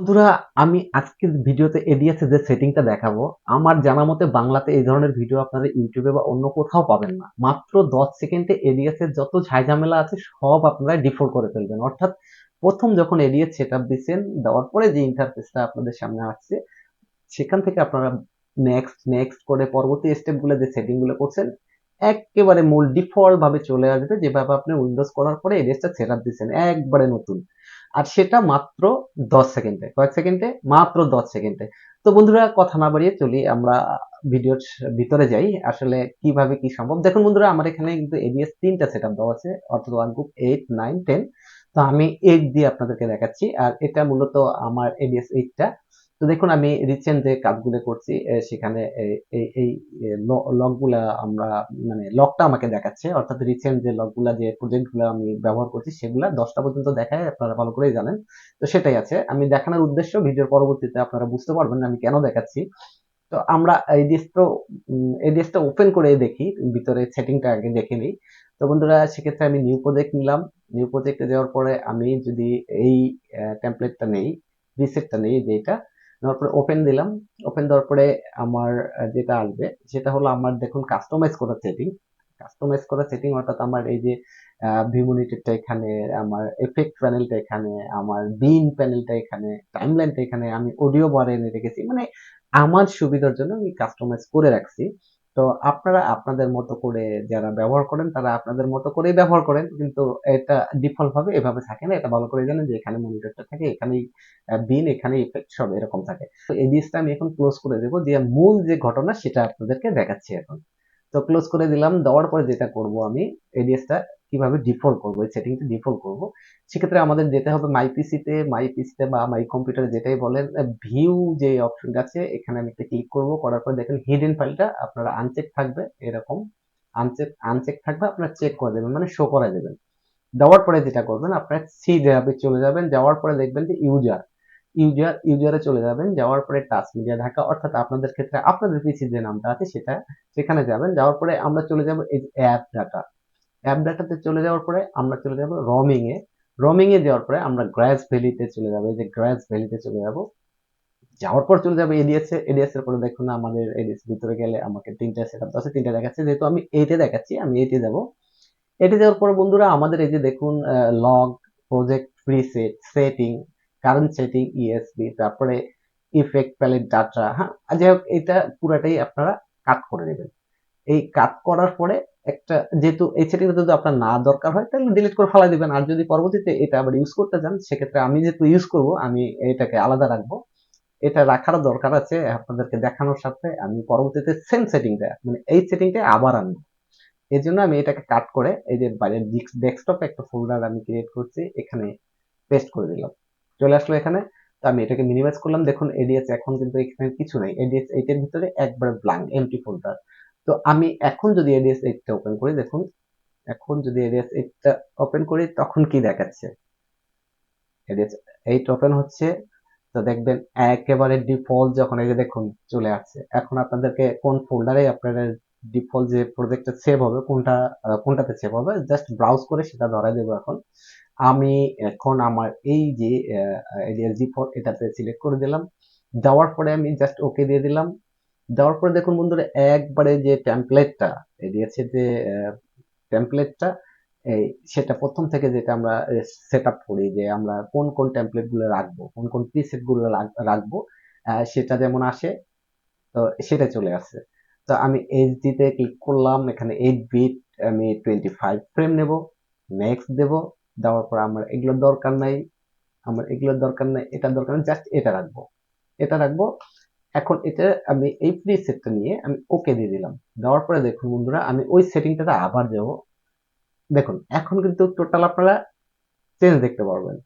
বন্ধুরা, আমি আজকের ভিডিওতে এডিএস যে সেটিংটা দেখাবো, আমার জানা মতে বাংলাতে এই ধরনের ভিডিও আপনারা ইউটিউবে বা অন্য কোথাও পাবেন না। মাত্র দশ সেকেন্ডে এডিএস এর যত ঝামেলা আছে, সব আপনারা ডিফল্ট করে ফেলবেন। অর্থাৎ প্রথম যখন এডিএস সেট আপ দিচ্ছেন, দেওয়ার পরে যে ইন্টারফেসটা আপনাদের সামনে আসছে, সেখান থেকে আপনারা নেক্সট নেক্সট করে পরবর্তী স্টেপগুলো যে সেটিংগুলো করছেন, একেবারে মূল ডিফল্ট ভাবে চলে আসবে, যেভাবে আপনি উইন্ডোজ করার পরে এডিএসটা সেট আপ দিচ্ছেন। একবারে নতুন। আর সেটা মাত্র দশ সেকেন্ডে। কয়েক সেকেন্ডে? মাত্র দশ সেকেন্ডে। তো বন্ধুরা, কথা না বাড়িয়ে চলি, আমরা ভিডিওর ভিতরে যাই। আসলে কীভাবে কি সম্ভব? দেখুন বন্ধুরা, আমার এখানে কিন্তু এবিএস তিনটা সেট আপ দেওয়া আছে অর্থাৎ one group eight nine ten তো আমি এইট দিয়ে আপনাদেরকে দেখাচ্ছি, আর এটা মূলত আমার এবিএস এইটটা তো দেখুন, আমি রিসেন্ট যে কাজগুলো করছি সেখানে এই লকগুলা আমরা মানে লকটা আমাকে দেখাচ্ছে। অর্থাৎ রিসেন্ট যে লকগুলা, যে প্রজেক্টগুলো আমি ব্যবহার করছি, সেগুলা দশটা পর্যন্ত দেখায়, আপনারা ভালো করেই জানেন। তো সেটাই আছে। আমি দেখানোর উদ্দেশ্য ভিডিওর পরবর্তীতে আপনারা বুঝতে পারবেন আমি কেন দেখাচ্ছি। তো আমরা এই ডিসটা এই ডিসটা ওপেন করে দেখি, ভিতরে সেটিংটা আগে দেখে নিই। তো বন্ধুরা, সেক্ষেত্রে আমি নিউ প্রজেক্ট নিলাম। নিউ প্রজেক্টে যাওয়ার পরে আমি যদি এই টেমপ্লেটটা নেই রিসেটটা নেই যেটা নেওয়ার পরে ওপেন দিলাম ওপেন দেওয়ার পরে আমার যেটা আসবে, সেটা হলো আমার দেখুন কাস্টমাইজ করা সেটিং কাস্টমাইজ করা সেটিং অর্থাৎ আমার এই যে ভিউ মনিটরটা এখানে, আমার এফেক্ট প্যানেলটা এখানে, আমার বিন প্যানেলটা এখানে টাইমলাইনটা এখানে, আমি অডিও বারে এনে রেখেছি। মানে আমার সুবিধার জন্য আমি কাস্টমাইজ করে রাখছি। তো আপনারা আপনাদের মতো করে যারা ব্যবহার করেন, তারা আপনাদের মতো করেই ব্যবহার করেন। কিন্তু এটা ডিফল্ট ভাবে এভাবে থাকে না। এটা ভালো করে জানেন যে এখানে মনিটরটা থাকে, এখানেই বিন এখানে ইফেক্ট সব এরকম থাকে। তো এই জিনিসটা আমি এখন ক্লোজ করে দেবো যে মূল যে ঘটনা সেটা আপনাদেরকে দেখাচ্ছি এখন। তো ক্লোজ করে দিলাম, দেওয়ার পরে যেটা করব আমি এডিএসটা কীভাবে ডিফল্ট করব, এই সেটিংটা ডিফল্ট করব, সেক্ষেত্রে আমাদের যেতে হবে মাই পিসিতে মাই পিসিতে বা মাই কম্পিউটারে যেটাই বলেন ভিউ যে অপশনটা আছে, এখানে আমি একটা ক্লিক করব, করার পর দেখেন হিডেন ফাইলটা আপনারা আনচেক থাকবে, এরকম আনচেক আনচেক থাকবে, আপনারা চেক করে দেবেন মানে শো করে দেবেন। দেওয়ার পরে যেটা করবেন, আপনারা সি ড্রাইভে চলে যাবেন, যাওয়ার পরে দেখবেন যে ইউজার ইউজার ইউজারে চলে যাবেন, যাওয়ার পরে টাচ মিডিয়া ঢাকা, অর্থাৎ আপনাদের ক্ষেত্রে আপনাদের পিসি যে নামটা আছে সেটা, সেখানে যাবেন, যাওয়ার পরে আমরা চলে যাব এই অ্যাপ ডাটা অ্যাপ ডাটাতে চলে যাওয়ার পরে আমরা চলে যাব রোমিং এ। রোমিং এ যাওয়ার পরে আমরা গ্র্যাস ভ্যালিতে চলে যাব, এই যে গ্র্যাস ভ্যালিতে চলে যাব। যাওয়ার পর চলে যাবে এডিএস এডিএস এর পরে দেখুন আমাদের এডিএস ভিতরে গেলে আমাকে তিনটা সেটআপ আছে, তিনটা দেখাচ্ছে। যেহেতু আমি এইটে দেখাচ্ছি, আমি এইটে যাব। এটি যাওয়ার পরে বন্ধুরা আমাদের এই যে দেখুন log project preset setting current setting ESB তারপরে ইফেক্ট প্যালেট ডাটা হ্যাঁ? যাই হোক, এটা পুরাটাই আপনারা কাট করে নেবেন। এই কাট করার পরে একটা যেহেতু এই সেটিংটা যদি আপনার না দরকার হয়, তাহলে ডিলিট করে ফেলা দিবেন। আর যদি পরবর্তীতে এটা আবার ইউজ করতে চান, সেক্ষেত্রে আমি যেহেতু ইউজ করব, আমি এটাকে আলাদা রাখব। এটা রাখার দরকার আছে আপনাদেরকে দেখানোর সাথে। আমি পরবর্তীতে সেম সেটিংটা মানে এই সেটিংটা আবার আনব। এই জন্য আমি এটাকে কাট করে এই যে বাইরের ডেস্কটপে একটা ফোল্ডার আমি ক্রিয়েট করছি, এখানে পেস্ট করে দিলাম। চলে আসলো এখানে। তো আমি এটাকে মিনিমাইজ করলাম। দেখুন এডিএস এখন কিন্তু এখানে কিছু নাই। এডিএস এইটার ভিতরে একবার ব্ল্যাঙ্ক এমটি ফোল্ডার তো আমি এখন যদি এডিএস এইটটা ওপেন করি, দেখুন, এখন যদি এডিএস এইটটা ওপেন করি, তখন কি দেখাচ্ছে? এডিএস এইট ওপেন হচ্ছে, তো দেখবেন একেবারে ডিফল্ট যখন এই যে দেখুন, চলে আসছে। এখন আপনাদেরকে কোন ফোল্ডারে আপনাদের ডিফল্ট যে প্রজেক্টটা সেভ হবে, কোনটা কোনটাতে সেভ হবে জাস্ট ব্রাউজ করে সেটা ধরা দেবো এখন। আমি এখন আমার এই যে জি ফোর এটাতে সিলেক্ট করে দিলাম। দেওয়ার পরে আমি জাস্ট ওকে দিয়ে দিলাম। দেওয়ার পরে দেখুন বন্ধুরা, একবারে যে টেমপ্লেটটা দিয়েছে যে টেমপ্লেটটা এই সেটা প্রথম থেকে যেটা আমরা সেট করি যে আমরা কোন কোন টেমপ্লেটগুলো রাখব, কোন কোন প্রিসেটগুলো রাখব সেটা যেমন আসে, তো সেটা চলে আসে। তো আমি এইচডিতে ক্লিক করলাম, এখানে এইট বিট আমি টোয়েন্টি ফাইভ ফ্রেম নেব নেক্সট দেব, দেওয়ার পর আমার এগুলোর দরকার নাই, আমার এগুলোর দরকার নাই, এটার দরকার নেই জাস্ট এটা রাখব। এটা রাখব এখন এটা আমি এই প্রিসেটটা নিয়ে আমি ওকে দিয়ে দিলাম। দেওয়ার পরে দেখুন বন্ধুরা, আমি ওই সেটিংটাতে আবার যাব। দেখুন, এখন কিন্তু টোটাল আপনারা চেঞ্জ দেখতে পারবেন।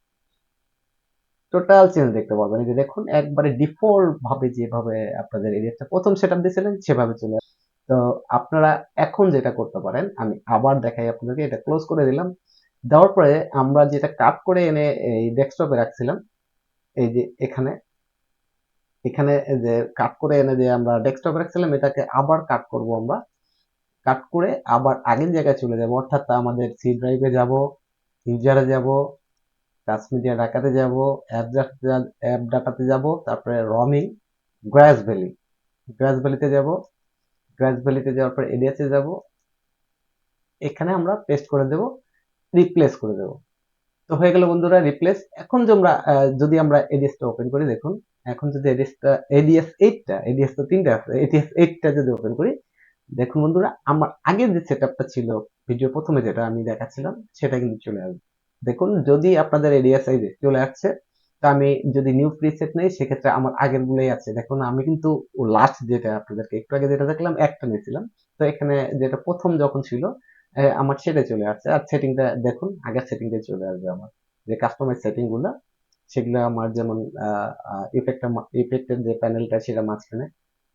টোটাল চেঞ্জ দেখতে পারবেন। এই যে দেখুন, একবারে ডিফল্ট ভাবে যেভাবে আপনাদের এরিয়াটা প্রথম সেটআপ দিয়েছিলেন, সেভাবে চলে তো আপনারা এখন যেটা করতে পারেন, আমি আবার দেখাই আপনাদেরকে, এটা ক্লোজ করে দিলাম। দেওয়ার পরে আমরা যেটা কাট করে এনে এই ডেস্কটপে রাখছিলাম, এই যে এখানে এখানে যে কাট করে এনে যে আমরা ডেস্কটপে রাখছিলাম, এটাকে আবার কাট করব আমরা। কাট করে আবার আগের জায়গায় চলে যাব। অর্থাৎ আমাদের সি ড্রাইভে যাব ইউজারে যাব টাচ মিডিয়া ডাকাতে যাব অ্যাপ অ্যাপ ডাটাতে যাব, তারপরে রমিং গ্রাস ভ্যালি গ্রাস ভ্যালিতে যাব। গ্রাস ভ্যালিতে যাওয়ার পর এডিএসে যাব। এখানে আমরা পেস্ট করে দেব রিপ্লেস করে দেব। তো হয়ে গেল বন্ধুরা রিপ্লেস এখন যে আমরা যদি আমরা এডিএসটা ওপেন করি, দেখুন। এখন যদি এডিএসটা এডিএস এইটটা এডিএস তো তিনটা আছে এডিএস এইটটা যদি ওপেন করি, দেখুন বন্ধুরা, আমার আগের যে সেটআপটা ছিল ভিডিও প্রথমে যেটা আমি দেখাচ্ছিলাম, সেটা কিন্তু চলে আসবে। দেখুন, যদি আপনাদের এডিএস এই চলে আসছে, তা আমি যদি নিউ প্রিসেট নেই, সেক্ষেত্রে আমার আগের গুলোই আছে। দেখুন, আমি কিন্তু লাস্ট যেটা আপনাদেরকে একটু আগে যেটা দেখলাম, একটা নিয়েছিলাম। তো এখানে যেটা প্রথম যখন ছিল আমার সেটা চলে আসছে। আর সেটিংটা দেখুন, আগের সেটিংটা চলে আসবে আমার। যে কাস্টমাইজ সেটিংগুলো সেগুলো আমার যেমন ইফেক্ট ইফেক্টের যে প্যানেলটা সেটা মাঝখানে,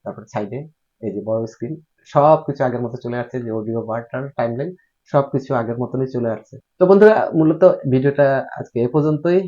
তারপর সাইডে এই যে বড় স্ক্রিন সবকিছু আগের মতো চলে আসছে, যে অডিও বার্টার টাইমলাইন সবকিছু আগের মতনই চলে আসছে। তো বন্ধুরা, মূলত ভিডিওটা আজকে এ পর্যন্তই।